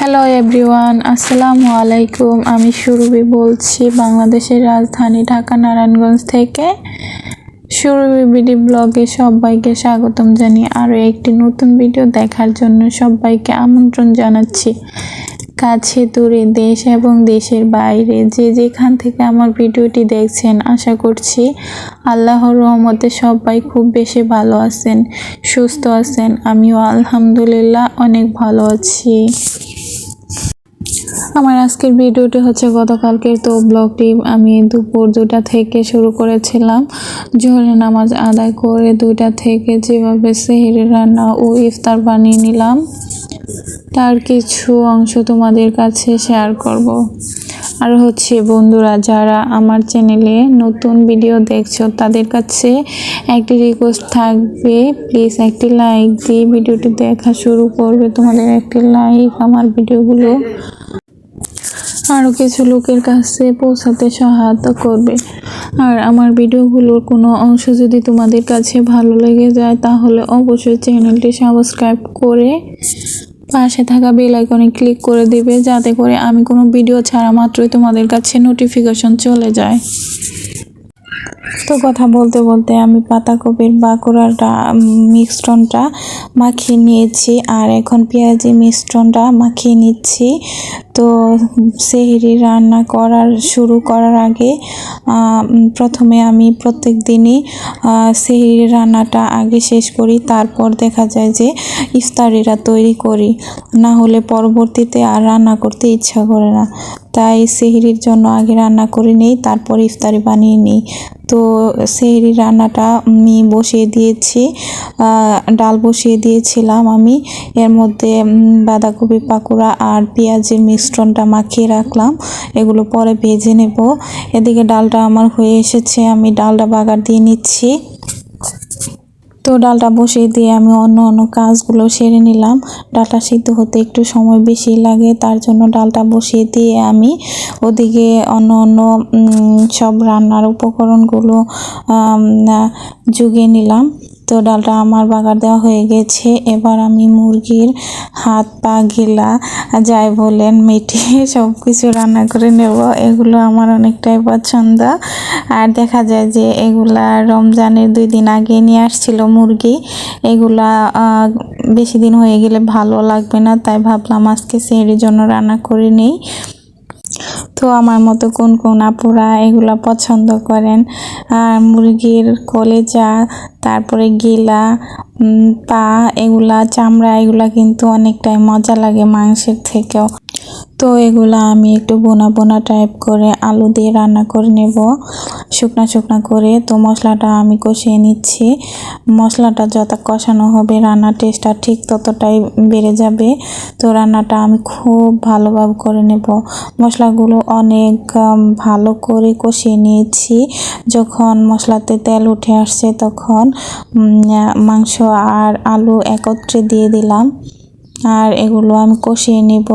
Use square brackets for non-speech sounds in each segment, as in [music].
Hello everyone আসসালামু আলাইকুম আমি সুরভি বলছি বাংলাদেশের রাজধানী ঢাকা নারায়ণগঞ্জ থেকে। সুরভি বিডি ব্লগে সবাইকে স্বাগতম জানিয়ে আরও একটি নতুন ভিডিও দেখার জন্য সবাইকে আমন্ত্রণ জানাচ্ছি। কাছে দূরে দেশ এবং দেশের বাইরে যে যেখান থেকে আমার ভিডিওটি দেখছেন, আশা করছি আল্লাহর রহমতে সবাই খুব বেশি ভালো আছেন, সুস্থ আছেন। আমিও আলহামদুলিল্লাহ অনেক ভালো আছি। আমার আজকের ভিডিওটি হচ্ছে গতকালকের, তো ব্লগটি আমি দুপুর দুটা থেকে শুরু করেছিলাম জোহরের নামাজ আদায় করে দুইটা থেকে যেভাবে সেহেরি, রান্না ও ইফতার বানিয়ে নিলাম, তার কিছু অংশ তোমাদের কাছে শেয়ার করব। আর হচ্ছে বন্ধুরা, যারা আমার চ্যানেলে নতুন ভিডিও দেখছ, তাদের কাছে একটি রিকোয়েস্ট থাকবে প্লিজ একটি লাইক দিয়ে ভিডিওটি দেখা শুরু করবে তোমাদের একটি লাইক আমার ভিডিওগুলো আরও কিছু লোকের কাছে পৌঁছাতে সহায়তা করবে। আর আমার ভিডিওগুলোর কোনো অংশ যদি তোমাদের কাছে ভালো লেগে যায়, তাহলে অবশ্যই চ্যানেলটি সাবস্ক্রাইব করে পাশে থাকা বেল আইকনে ক্লিক করে দেবে, যাতে করে আমি কোনো ভিডিও ছাড়া মাত্রই তোমাদের কাছে নোটিফিকেশন চলে যায়। তো কথা বলতে বলতে আমি পাতাকপির বাঁকুড়াটা মিশ্রণটা মাখিয়ে নিয়েছি আর এখন পেঁয়াজি মিশ্রণটা মাখিয়ে নিচ্ছি। তো সেহরি রান্না করার, শুরু করার আগে প্রথমে আমি প্রত্যেক দিনই সেহরি রান্নাটা আগে শেষ করি, তারপর দেখা যায় যে ইফতারিরা তৈরি করি। না হলে পরবর্তীতে আর রান্না করতে ইচ্ছা করে না। তাই সেহরির জন্য আগে রান্না করে নিই, তারপর ইফতারি বানিয়ে নিই। তো সেহরি রান্নাটা আমি বসিয়ে দিয়েছি ডাল বসিয়ে দিয়েছিলাম আমি। এর মধ্যে বাঁধাকপি পাকোড়া আর পেঁয়াজের মিশ্রণটা মাখিয়ে রাখলাম। এগুলো পরে ভেজে নেব। এদিকে ডালটা আমার হয়ে এসেছে, আমি ডালটা বাগার দিয়ে নিচ্ছি। তো ডালটা বসিয়ে দিয়ে আমি অন্য অন্য কাজগুলো সেরে নিলাম। ডালটা সিদ্ধ হতে একটু সময় বেশি লাগে, তার জন্য ডালটা বসিয়ে দিয়ে আমি ওদিকে অন্য অন্য সব রান্নার উপকরণগুলো যুগিয়ে নিলাম। তো ডালটা আমার বাগার দেওয়া হয়ে গেছে। এবার আমি মুরগির হাত, পা, গিলা, যাই বলেন, মেটে [laughs] সব কিছু রান্না করে নেব। এগুলো আমার অনেকটাই পছন্দ। আর দেখা যায় যে এগুলা রমজানের দুই দিন আগে নিয়ে আসছিল মুরগি। এগুলা বেশি দিন হয়ে গেলে ভালো লাগবে না, তাই ভাবলাম আজকে সেহরির জন্য রান্না করে নেই। তো আমার মতো কোন কোন আপুরা এগুলো পছন্দ করেন? আর মুরগির কলেজা, তারপরে গিলা পা, এগুলা, চামড়া, এগুলা কিন্তু অনেকটাই মজা লাগে মাংসের থেকেও। তো এগুলো আমি একটু বোনা বোনা টাইপ করে আলু দিয়ে রান্না করে নেব। শুকনা শুকনা করে তো মশলাটা আমি কষিয়ে নিচ্ছি। মশলাটা যত কষানো হবে, রান্নার টেস্টটা ঠিক ততটাই বেড়ে যাবে। তো রান্নাটা আমি খুব ভালোভাবে করে নেব। মশলাগুলো অনেক ভালো করে কষিয়ে নিয়েছি। যখন মশলাতে তেল উঠে আসছে তখন মাংস আর আলু একত্রে দিয়ে দিলাম। আর এগুলো আমি কষিয়ে নেব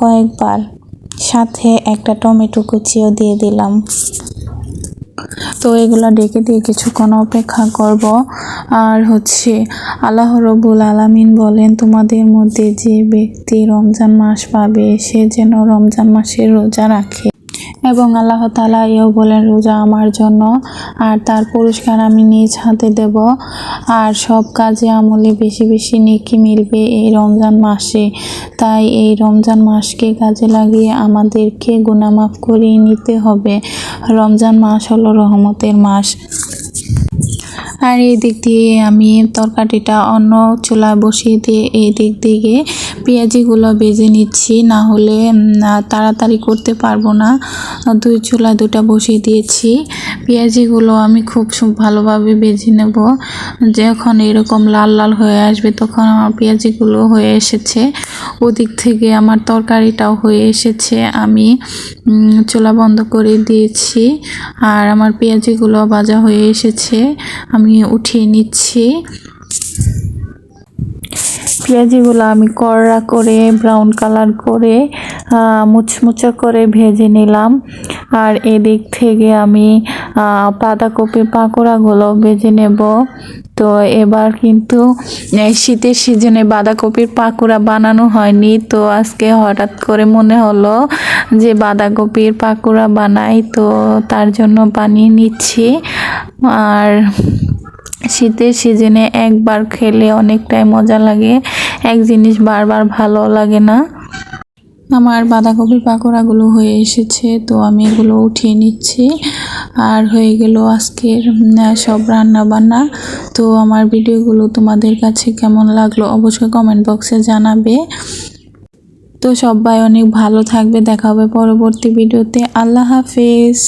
কয়েকবার। সাথে একটা টমেটো কুচিও দিয়ে দিলাম। তো এগুলো ডেকে দিয়ে কিছুক্ষণ অপেক্ষা করব। আর হচ্ছে আল্লাহ রবুল আলামিন বলেন, তোমাদের মধ্যে যে ব্যক্তি রমজান মাস পাবে, সে যেন রমজান মাসের রোজা রাখে। এবং আল্লাহ তালা এও বলেন, রোজা আমার জন্য, আর তার পুরস্কার আমি নিজ হাতে দেব। আর সব কাজে আমলে বেশি বেশি নেকি মিলবে এই রমজান মাসে। তাই এই রমজান মাসকে কাজে লাগিয়ে আমাদেরকে গুণামাফ করিয়ে নিতে হবে। রমজান মাস হলো রহমতের মাস। আর এই দিক দিয়ে আমি তরকারিটা অন্য চুলায় বসিয়ে দিয়ে এই দিক দিয়ে পেঁয়াজিগুলো বেজে নিচ্ছি, না হলে তাড়াতাড়ি করতে পারব না। দুই চুলা দুটা বসিয়ে দিয়েছি। পেঁয়াজিগুলো আমি খুব ভালোভাবে বেজে নেব। যখন এরকম লাল লাল হয়ে আসবে, তখন আমার পেঁয়াজিগুলো হয়ে এসেছে। ওদিক থেকে আমার তরকারিটাও হয়ে এসেছে। আমি চুলা বন্ধ করে দিয়েছি আর আমার পেঁয়াজিগুলো ভাজা হয়ে এসেছে। আমি উঠিয়ে নিচ্ছি। পেঁয়াজিগুলো আমি কড়া করে ব্রাউন কালার করে মুচমুচে করে ভেজে নিলাম। আর এদিক থেকে আমি বাঁধাকপির পাকোড়াগুলো ভেজে নেব। তো এবার কিন্তু শীতের সিজনে বাঁধাকপির পাকোড়া বানানো হয়নি। তো আজকে হঠাৎ করে মনে হলো যে বাঁধাকপির পাকোড়া বানাই, তো তার জন্য বানিয়ে নিচ্ছি। আর শীতের সিজনে একবার খেলে অনেকটাই মজা লাগে। এক জিনিস বারবার ভালো লাগে না। আমার বাঁধাকপির পাকোড়াগুলো হয়ে এসেছে, তো আমি এগুলো উঠিয়ে নিচ্ছি। আর হয়ে গেল আজকের সব রান্না বান্না তো আমার ভিডিওগুলো তোমাদের কাছে কেমন লাগল অবশ্যই কমেন্ট বক্সে জানাবে। তো সবাই অনেক ভালো থাকবে, দেখা হবে পরবর্তী ভিডিওতে। আল্লাহ হাফেজ।